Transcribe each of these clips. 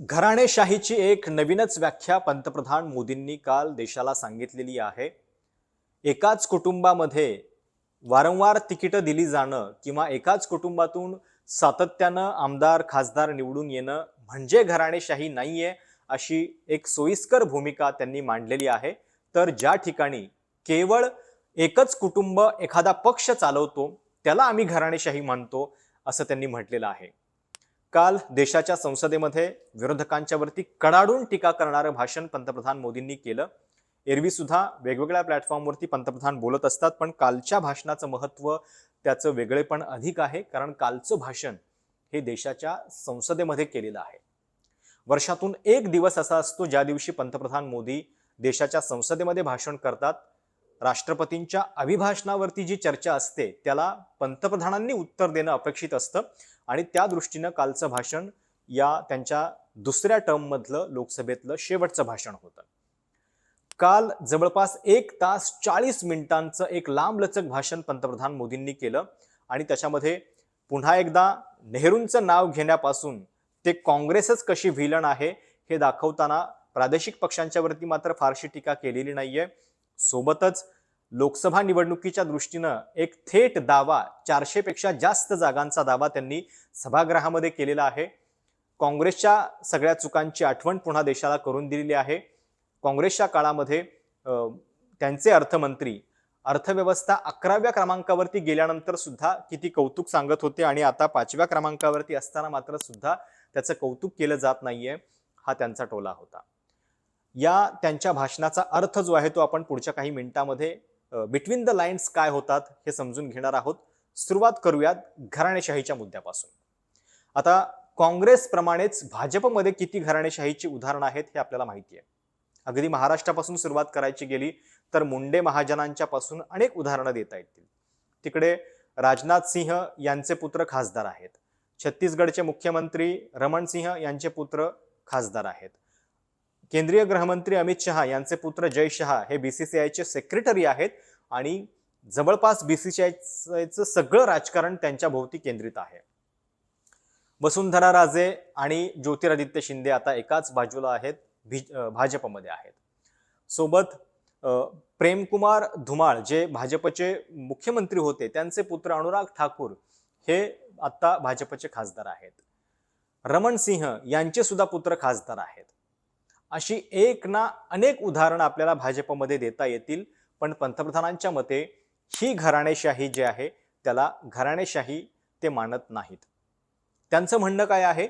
घराणेशाहीची एक नवीनच व्याख्या पंतप्रधान मोदींनी काल देशाला सांगितलेली आहे. एकाच कुटुंबामध्ये वारंवार तिकीटं दिली जाणं किंवा एकाच कुटुंबातून सातत्यानं आमदार खासदार निवडून येणं म्हणजे घराणेशाही नाही आहे अशी एक सोयीस्कर भूमिका त्यांनी मांडलेली आहे. तर ज्या ठिकाणी केवळ एकच कुटुंब एखादा पक्ष चालवतो त्याला आम्ही घराणेशाही मानतो असं त्यांनी म्हटलेलं आहे. काल देशाच्या संसदेमध्ये विरोधकांच्यावरती कडाडून टीका करणारं भाषण पंतप्रधान मोदींनी केलं. एरवी सुद्धा वेगवेगळ्या प्लॅटफॉर्मवरती पंतप्रधान बोलत असतात पण कालच्या भाषणाचं महत्त्व त्याचं वेगळेपण अधिक आहे कारण कालचं भाषण हे देशाच्या संसदेमध्ये केलेलं आहे. वर्षातून एक दिवस असा असतो ज्या दिवशी पंतप्रधान मोदी देशाच्या संसदेमध्ये भाषण करतात. राष्ट्रपतींच्या अभिभाषणावरती जी चर्चा असते त्याला पंतप्रधानांनी उत्तर देणं अपेक्षित असतं. आणि त्या दृष्टीनं कालचं भाषण या त्यांच्या दुसऱ्या टर्ममधलं लोकसभेतलं शेवटचं भाषण होतं. काल जवळपास एक तास चाळीस मिनिटांचं एक लांबलचक भाषण पंतप्रधान मोदींनी केलं. आणि त्याच्यामध्ये पुन्हा एकदा नेहरूंचं नाव घेण्यापासून ते काँग्रेसच कशी व्हिलन आहे हे दाखवताना प्रादेशिक पक्षांच्यावरती मात्र फारशी टीका केलेली नाहीये. सोबतच लोकसभा निवडणुकीच्या दृष्टीनं एक थेट दावा चारशेपेक्षा जास्त जागांचा दावा त्यांनी सभागृहामध्ये केलेला आहे. काँग्रेसच्या सगळ्या चुकांची आठवण पुन्हा देशाला करून दिलेली आहे. काँग्रेसच्या काळामध्ये त्यांचे अर्थमंत्री अर्थव्यवस्था अकराव्या क्रमांकावरती गेल्यानंतर सुद्धा किती कौतुक सांगत होते आणि आता पाचव्या क्रमांकावरती असताना मात्र सुद्धा त्याचं कौतुक केलं जात नाहीये हा त्यांचा टोला होता. या त्यांच्या भाषणाचा अर्थ जो आहे तो आपण पुढच्या काही मिनिटामध्ये बिटवीन द लाईन्स काय होतात हे समजून घेणार आहोत. सुरुवात करूयात घराणेशाहीच्या मुद्द्यापासून. आता काँग्रेसप्रमाणेच भाजपमध्ये किती घराणेशाहीची उदाहरणं आहेत हे आपल्याला माहिती आहे अगदी महाराष्ट्रापासून सुरुवात करायची गेली तर मुंडे महाजनांच्या पासून अनेक उदाहरणं देता येतील. तिकडे राजनाथ सिंह यांचे पुत्र खासदार आहेत. छत्तीसगडचे मुख्यमंत्री रमण सिंह यांचे पुत्र खासदार आहेत. केंद्रीय गृहमंत्री अमित शहा यांचे पुत्र जय शहा हे बीसीसीआयचे सेक्रेटरी आहेत आणि जवळपास बीसीसीआयचं सगळं राजकारण त्यांच्या भोवती केंद्रित आहे. वसुंधरा राजे आणि ज्योतिरादित्य शिंदे आता एकाच बाजूला आहेत भी- भाजपमध्ये आहेत. सोबत प्रेमकुमार धुमाळ जे भाजपचे मुख्यमंत्री होते त्यांचे पुत्र अनुराग ठाकूर हे आता भाजपचे खासदार आहेत. रमण सिंह यांचे सुद्धा पुत्र खासदार आहेत. अशी एक ना अनेक उदाहरणं आपल्याला भाजपमध्ये देता येतील. पण पंतप्रधानांच्या मते ही घराणेशाही जी आहे त्याला घराणेशाही ते मानत नाहीत. त्यांचं म्हणणं काय आहे?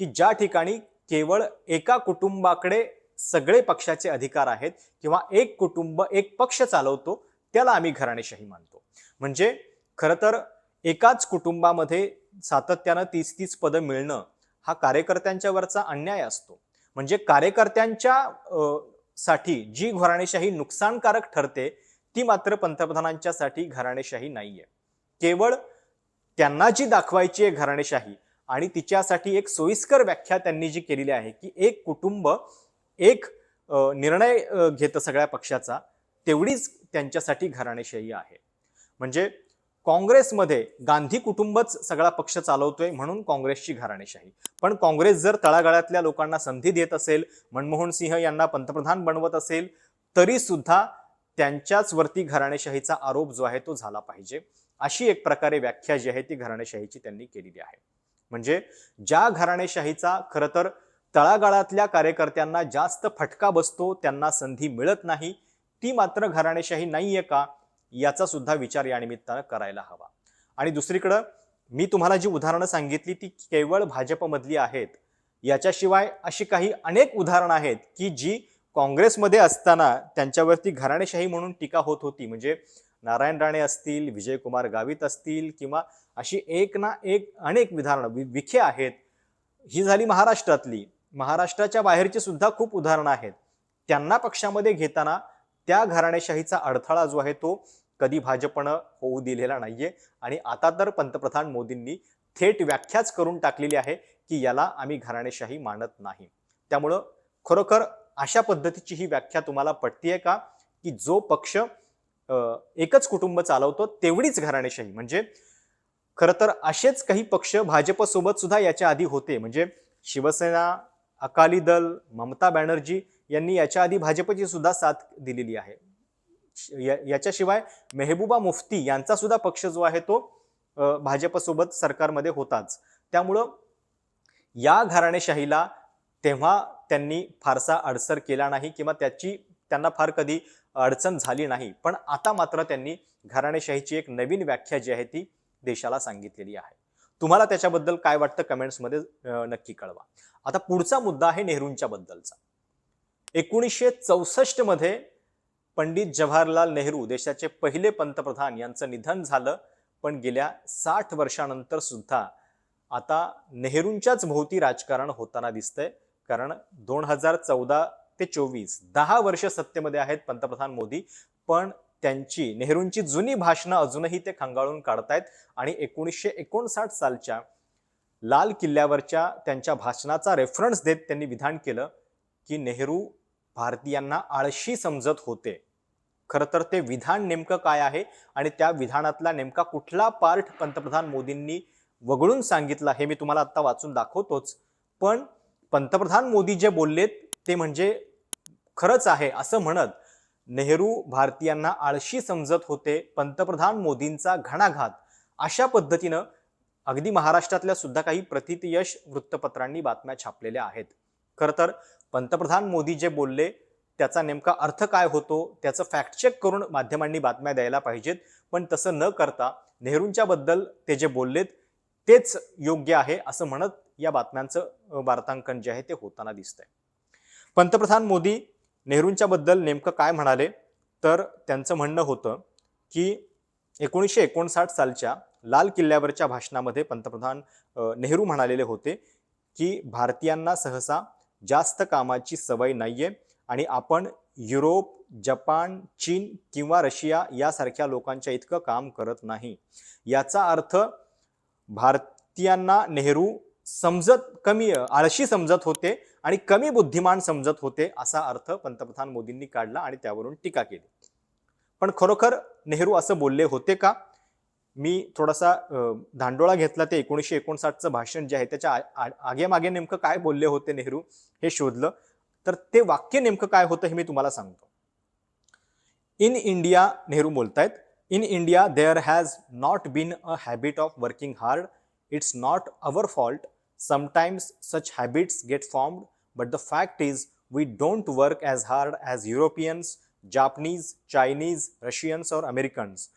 की ज्या ठिकाणी केवळ एका कुटुंबाकडे सगळे पक्षाचे अधिकार आहेत किंवा एक कुटुंब एक पक्ष चालवतो त्याला आम्ही घराणेशाही मानतो. म्हणजे खरं तर एकाच कुटुंबामध्ये सातत्यानं तीस तीस पदं मिळणं हा कार्यकर्त्यांच्यावरचा अन्याय असतो. म्हणजे कार्यकर्त्यांच्या साठी जी घराणेशाही नुकसानकारक ठरते ती मात्र पंतप्रधानांच्यासाठी घराणेशाही नाहीये. केवळ त्यांना जी दाखवायची आहे घराणेशाही आणि तिच्यासाठी एक सोयीस्कर व्याख्या त्यांनी जी केलेली आहे की एक कुटुंब एक निर्णय घेतं सगळ्या पक्षाचा तेवढीच त्यांच्यासाठी घराणेशाही आहे. म्हणजे काँग्रेसमध्ये गांधी कुटुंबच सगळा पक्ष चालवतोय म्हणून काँग्रेसची घराणेशाही. पण काँग्रेस जर तळागाळातल्या लोकांना संधी देत असेल मनमोहन सिंह यांना पंतप्रधान बनवत असेल तरी सुद्धा त्यांच्याच वरती घराणेशाहीचा आरोप जो आहे तो झाला पाहिजे. अशी एक प्रकारे व्याख्या जी आहे ती घराणेशाहीची त्यांनी केलेली आहे. म्हणजे ज्या घराणेशाहीचा खरं तर तळागाळातल्या कार्यकर्त्यांना जास्त फटका बसतो त्यांना संधी मिळत नाही ती मात्र घराणेशाही नाहीये का? याचा सुद्धा विचार या निमित्तानं करायला हवा. आणि दुसरीकडं मी तुम्हाला जी उदाहरणं सांगितली ती केवळ भाजपमधली आहेत. याच्याशिवाय अशी काही अनेक उदाहरणं आहेत की जी काँग्रेसमध्ये असताना त्यांच्यावरती घराणेशाही म्हणून टीका होत होती. म्हणजे नारायण राणे असतील विजयकुमार गावित असतील किंवा अशी एक ना एक अनेक विधारणं वि- विखे आहेत. ही झाली महाराष्ट्रातली. महाराष्ट्राच्या बाहेरची सुद्धा खूप उदाहरणं आहेत. त्यांना पक्षामध्ये घेताना त्या घराणेशाहीचा अडथळा जो आहे तो कधी भाजपनं होऊ दिलेला नाहीये. आणि आता तर पंतप्रधान मोदींनी थेट व्याख्याच करून टाकलेली आहे की याला आम्ही घराणेशाही मानत नाही. त्यामुळं खरोखर अशा पद्धतीची ही व्याख्या तुम्हाला पटतीये का? की जो पक्ष एकच कुटुंब चालवतो तेवढीच घराणेशाही. म्हणजे खरं तर असेच काही पक्ष भाजपसोबत सुद्धा याच्या आधी होते. म्हणजे शिवसेना अकाली दल ममता बॅनर्जी यांनी याच्या आधी भाजपची सुद्धा साथ दिलेली आहे. याच्याशिवाय मेहबूबा मुफ्ती यांचा सुद्धा पक्ष जो आहे तो भाजपसोबत सरकारमध्ये होताच. त्यामुळं या घराणेशाहीला तेव्हा त्यांनी फारसा अडसर केला नाही किंवा त्याची त्यांना फार कधी अडचण झाली नाही. पण आता मात्र त्यांनी घराणेशाहीची एक नवीन व्याख्या जी आहे ती देशाला सांगितलेली आहे. तुम्हाला त्याच्याबद्दल काय वाटतं कमेंट्समध्ये नक्की कळवा. आता पुढचा मुद्दा आहे नेहरूंच्या बद्दलचा एकोणीसशे चौसष्टमध्ये पंडित जवाहरलाल नेहरू देशाचे पहिले पंतप्रधान यांचं निधन झालं पण गेल्या साठ वर्षानंतर सुद्धा आता नेहरूंच्याच भोवती राजकारण होताना दिसतंय. कारण दोन हजार चौदा ते चोवीस दहा वर्ष सत्तेमध्ये आहेत पंतप्रधान मोदी पण त्यांची नेहरूंची जुनी भाषणं अजूनही ते खंगाळून काढतायत आणि एकोणीसशे एकोणसाठ सालच्या लाल किल्ल्यावरच्या त्यांच्या भाषणाचा रेफरन्स देत त्यांनी विधान केलं की नेहरू भारतीयांना आळशी समजत होते. खरं तर ते विधान नेमकं काय आहे? आणि त्या विधानातला नेमका कुठला पार्ट पंतप्रधान मोदींनी वगळून सांगितला हे मी तुम्हाला आत्ता वाचून दाखवतोच. पण पंतप्रधान मोदी जे बोललेत ते म्हणजे खरंच आहे असं म्हणत नेहरू भारतीयांना आळशी समजत होते पंतप्रधान मोदींचा घणाघात. अशा पद्धतीनं अगदी महाराष्ट्रातल्या सुद्धा काही प्रतितयश वृत्तपत्रांनी बातम्या छापलेल्या आहेत. खरं तर पंतप्रधान मोदी जे बोलले त्याचा नेमका अर्थ काय होतो त्याचं फॅक्ट चेक करून माध्यमांनी बातम्या द्यायला पाहिजेत. पण तसं न करता नेहरूंच्या बद्दल ते जे बोललेत तेच योग्य आहे असं म्हणत या बातम्यांचं वार्तांकन जे आहे ते होताना दिसतंय. पंतप्रधान मोदी नेहरूंच्या बद्दल नेमकं काय म्हणाले तर त्यांचं म्हणणं होतं की एकोणीसशे एकोणसाठ सालच्या लाल किल्ल्यावरच्या भाषणामध्ये पंतप्रधान नेहरू म्हणालेले होते की भारतीयांना सहसा जास्त कामाची सवय नाहीये. आणि आपण युरोप जपान चीन किंवा रशिया यासारख्या लोकांच्या इतकं काम करत नाही. याचा अर्थ भारतीयांना नेहरू समजत कमी आळशी समजत होते आणि कमी बुद्धिमान समजत होते असा अर्थ पंतप्रधान मोदींनी काढला आणि त्यावरून टीका केली. पण खरोखर नेहरू असं बोलले होते का? मी थोडासा धांडोळा घेतला ते एकोणीसशे एकोणसाठचं भाषण जे आहे त्याच्या आ- आगेमागे नेमकं काय बोलले होते नेहरू हे शोधलं. तर ते वाक्य नेमकं काय होतं हे मी तुम्हाला सांगतो. इन इंडिया नेहरू बोलतायत in India there has not been a habit of working hard it's not our fault sometimes such habits get formed but the fact is we don't work as hard as Europeans Japanese Chinese Russians और Americans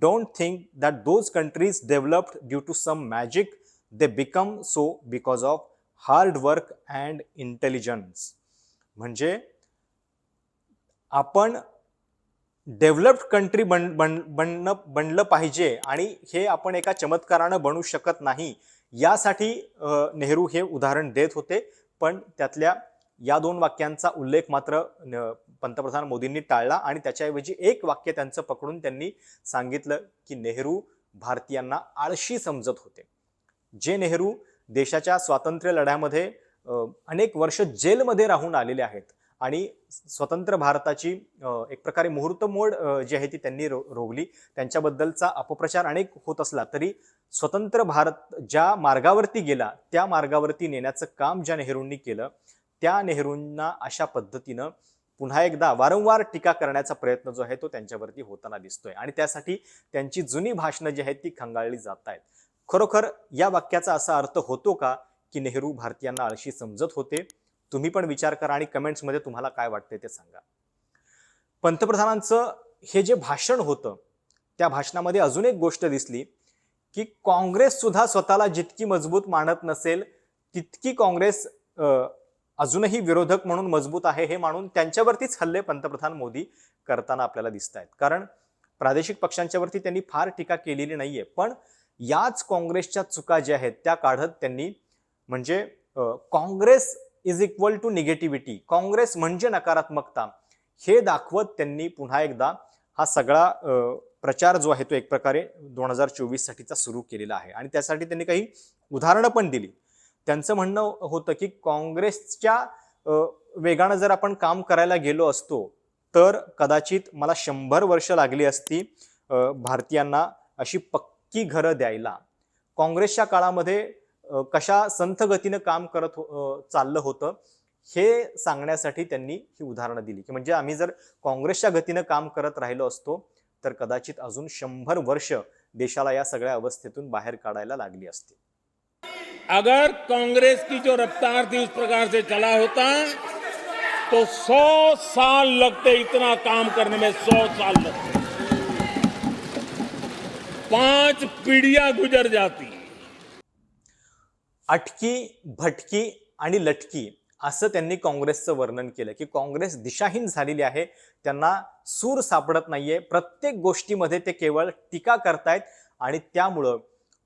don't think that those countries developed due to some magic they become so because of hard work and intelligence म्हणजे आपण developed country बन बन बनणं बनलं पाहिजे आणि हे आपण एका चमत्कारानं बनू शकत नाही. यासाठी नेहरू हे उदाहरण देत होते पण त्यातल्या या दोन वाक्यांचा उल्लेख मात्र पंतप्रधान मोदींनी टाळला आणि त्याच्याऐवजी एक वाक्य त्यांचं पकडून त्यांनी सांगितलं की नेहरू भारतीयांना आळशी समजत होते. जे नेहरू देशाच्या स्वातंत्र्य लढ्यामध्ये अनेक वर्ष जेलमध्ये राहून आलेले आहेत. आणि स्वतंत्र भारताची एक प्रकारे मुहूर्तमोड जी आहे ती त्यांनी रो रोवली. त्यांच्याबद्दलचा अपप्रचार अनेक होत असला तरी स्वतंत्र भारत ज्या मार्गावरती गेला त्या मार्गावरती नेण्याचं काम ज्या नेहरूंनी केलं त्या नेहरूंना अशा पद्धतीनं पुन्हा एकदा वारंवार टीका करण्याचा प्रयत्न जो आहे तो त्यांच्यावरती होताना दिसतोय. आणि त्यासाठी त्यांची जुनी भाषणं जी आहेत ती खंगाळली जात आहेत खरोखर या वाक्याचा असा अर्थ होतो का? की नेहरू भारतीयांना आळशी समजत होते. तुम्ही पण विचार करा आणि कमेंट्समध्ये तुम्हाला काय वाटते ते सांगा. पंतप्रधानांचं हे जे भाषण होतं त्या भाषणामध्ये अजून एक गोष्ट दिसली की काँग्रेस सुद्धा स्वतःला जितकी मजबूत मानत नसेल तितकी काँग्रेस अजूनही विरोधक म्हणून मजबूत आहे हे मानून त्यांच्यावरतीच हल्ले पंतप्रधान मोदी करताना आपल्याला दिसत आहेत कारण प्रादेशिक पक्षांच्यावरती त्यांनी फार टीका केलेली नाहीये. पण याच काँग्रेसच्या चुका ज्या आहेत त्या काढत त्यांनी म्हणजे Congress is equal to negativity Congress म्हणजे नकारात्मकता. हे दाखवत त्यांनी पुन्हा एकदा हा सगळा प्रचार जो आहे तो एक प्रकारे दोन हजार चोवीससाठीचा सुरू केलेला आहे. आणि त्यासाठी त्यांनी काही उदाहरणं पण दिली. त्यांचं म्हणणं होतं की काँग्रेसच्या वेगानं जर आपण काम करायला गेलो असतो तर कदाचित मला शंभर वर्ष लागली असती भारतीयांना अशी पक्की घरं द्यायला. काँग्रेसच्या काळामध्ये कशा संथ गतीनं काम करत हो- चाललं होतं हे सांगण्यासाठी त्यांनी ही उदाहरणं दिली. की म्हणजे आम्ही जर काँग्रेसच्या गतीनं काम करत राहिलो असतो तर कदाचित अजून शंभर वर्ष देशाला या सगळ्या अवस्थेतून बाहेर काढायला लागली असती. अगर कांग्रेस की जो रफ्तार थी उस प्रकार से चला होता तो सौ साल लगते इतना काम करने में सौ साल लगते। पांच पीढ़ियां गुजर जाती। अटकी भटकी आणि लटकी असं त्यांनी काँग्रेसचं वर्णन केलं की काँग्रेस दिशाहीन झालेली आहे त्यांना सूर सापडत नाहीये. प्रत्येक गोष्टीमध्ये ते केवळ टीका करतायत आणि त्यामुळं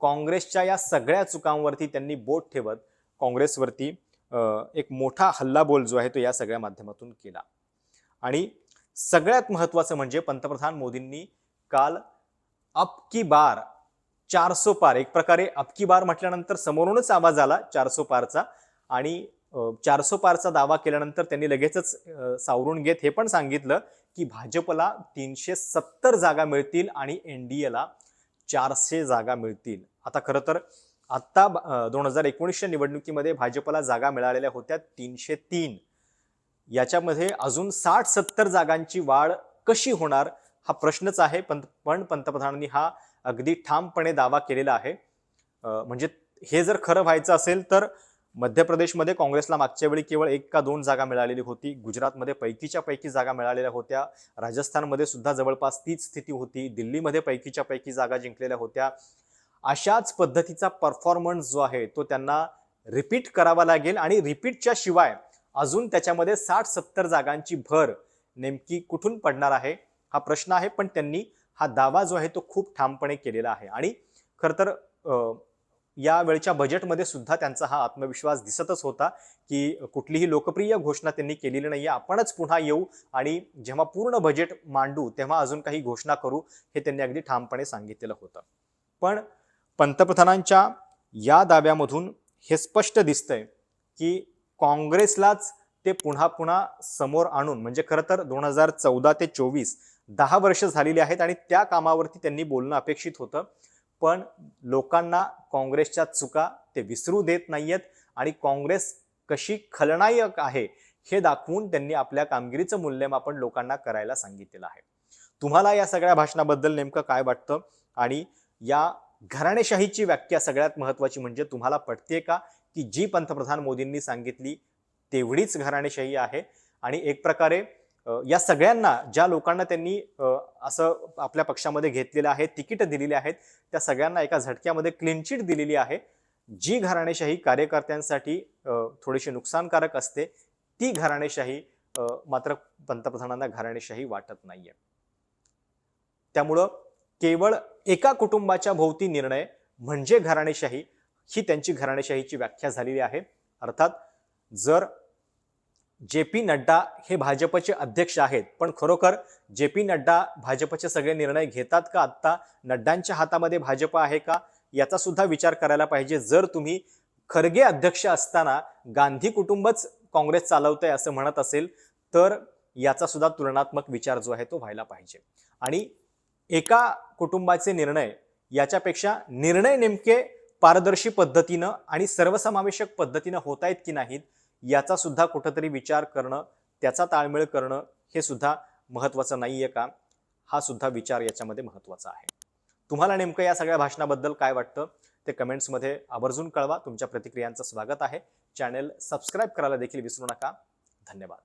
काँग्रेसच्या या सगळ्या चुकांवरती त्यांनी बोट ठेवत काँग्रेसवरती एक मोठा हल्लाबोल जो आहे तो या सगळ्या माध्यमातून केला. आणि सगळ्यात महत्त्वाचं म्हणजे पंतप्रधान मोदींनी काल अप की बार चारसो पार एक प्रकारे अबकी बार म्हटल्यानंतर समोरूनच आवाज आला चारसो पारचा आणि चारसो पारचा दावा केल्यानंतर त्यांनी लगेचच सावरून घेत हे पण सांगितलं की भाजपला तीनशे सत्तर जागा मिळतील आणि एन डी एला चारशे जागा मिळतील. आता खरं तर आत्ता दोन हजार एकोणीसच्या निवडणुकीमध्ये भाजपला जागा मिळालेल्या होत्या तीनशे तीन. याच्यामध्ये अजून साठ सत्तर जागांची वाढ कशी होणार हा प्रश्नच आहे. पण पंतप्रधानांनी हा अगदी ठामपणे दावा केलेला आहे. म्हणजे हे जर खरं व्हायचं असेल तर मध्य प्रदेशमध्ये काँग्रेसला मागच्या वेळी केवळ एक का दोन जागा मिळालेली होती. गुजरातमध्ये पैकीच्या पैकी जागा मिळालेल्या होत्या. राजस्थानमध्ये सुद्धा जवळपास तीच स्थिती होती. दिल्लीमध्ये पैकीच्या पैकी जागा जिंकलेल्या होत्या. अशाच पद्धतीचा परफॉर्मन्स जो आहे तो त्यांना रिपीट करावा लागेल आणि रिपीटच्या शिवाय अजून त्याच्यामध्ये साठ सत्तर जागांची भर नेमकी कुठून पडणार आहे हा प्रश्न आहे. पण त्यांनी हा दावा जो आहे तो खूप ठामपणे केलेला आहे. आणि खरं तर या वेळच्या बजेटमध्ये सुद्धा त्यांचा हा आत्मविश्वास दिसतच होता की कुठलीही लोकप्रिय घोषणा त्यांनी केलेली नाहीये. आपणच पुन्हा येऊ आणि जेव्हा पूर्ण बजेट मांडू तेव्हा अजून काही घोषणा करू हे त्यांनी अगदी ठामपणे सांगितलेलं होतं. पण पंतप्रधानांच्या या दाव्यामधून हे स्पष्ट दिसतंय की काँग्रेसलाच ते पुन्हा पुन्हा समोर आणून म्हणजे खरं तर दोन हजार चौदा ते चोवीस दहा वर्ष झालेली आहेत आणि त्या कामावरती त्यांनी बोलणं अपेक्षित होतं. पण लोकांना काँग्रेसच्या चुका ते विसरू देत नाहीयेत आणि काँग्रेस कशी खलनायक आहे हे दाखवून त्यांनी आपल्या कामगिरीचं मूल्यमापन लोकांना करायला सांगितलेलं आहे. तुम्हाला या सगळ्या भाषणाबद्दल नेमकं काय वाटतं? आणि या घराणेशाहीची व्याख्या सगळ्यात महत्वाची म्हणजे तुम्हाला पटते का? की जी पंतप्रधान मोदींनी सांगितली तेवढीच घराणेशाही आहे. आणि एक प्रकारे या सगळ्यांना ज्या लोकांना त्यांनी असं आपल्या पक्षामध्ये घेतलेलं आहे तिकीट दिलेली आहेत त्या सगळ्यांना एका झटक्यामध्ये क्लीन दिलेली आहे. जी घराणेशाही कार्यकर्त्यांसाठी थोडीशी नुकसानकारक असते ती घराणेशाही मात्र पंतप्रधानांना घराणेशाही वाटत नाहीये. त्यामुळं केवळ एका कुटुंबाच्या भोवती निर्णय म्हणजे घराणेशाही ही त्यांची घराणेशाहीची व्याख्या झालेली आहे. अर्थात जर जे पी नड्डा हे भाजपचे अध्यक्ष आहेत. पण खरोखर जे पी नड्डा भाजपचे सगळे निर्णय घेतात का आत्ता? नड्डांच्या हातामध्ये भाजप आहे का? याचा सुद्धा विचार करायला पाहिजे. जर तुम्ही खरगे अध्यक्ष असताना गांधी कुटुंबच काँग्रेस चालवतंय असं म्हणत असेल तर याचा सुद्धा तुलनात्मक विचार जो आहे तो व्हायला पाहिजे. आणि एका कुटुंबाचे निर्णय याच्यापेक्षा निर्णय नेमके पारदर्शी पद्धतीनं आणि सर्वसमावेशक पद्धतीनं होत आहेत की नाहीत याचा सुद्धा कुठंतरी विचार करणं त्याचा ताळमेळ करणं हे सुद्धा महत्त्वाचं नाही आहे का? हा सुद्धा विचार याच्यामध्ये महत्त्वाचा आहे. तुम्हाला नेमकं या सगळ्या भाषणाबद्दल काय वाटतं? ते कमेंट्समध्ये आवर्जून कळवा. तुमच्या प्रतिक्रियांचं स्वागत आहे. चॅनेल सबस्क्राईब करायला देखील विसरू नका. धन्यवाद.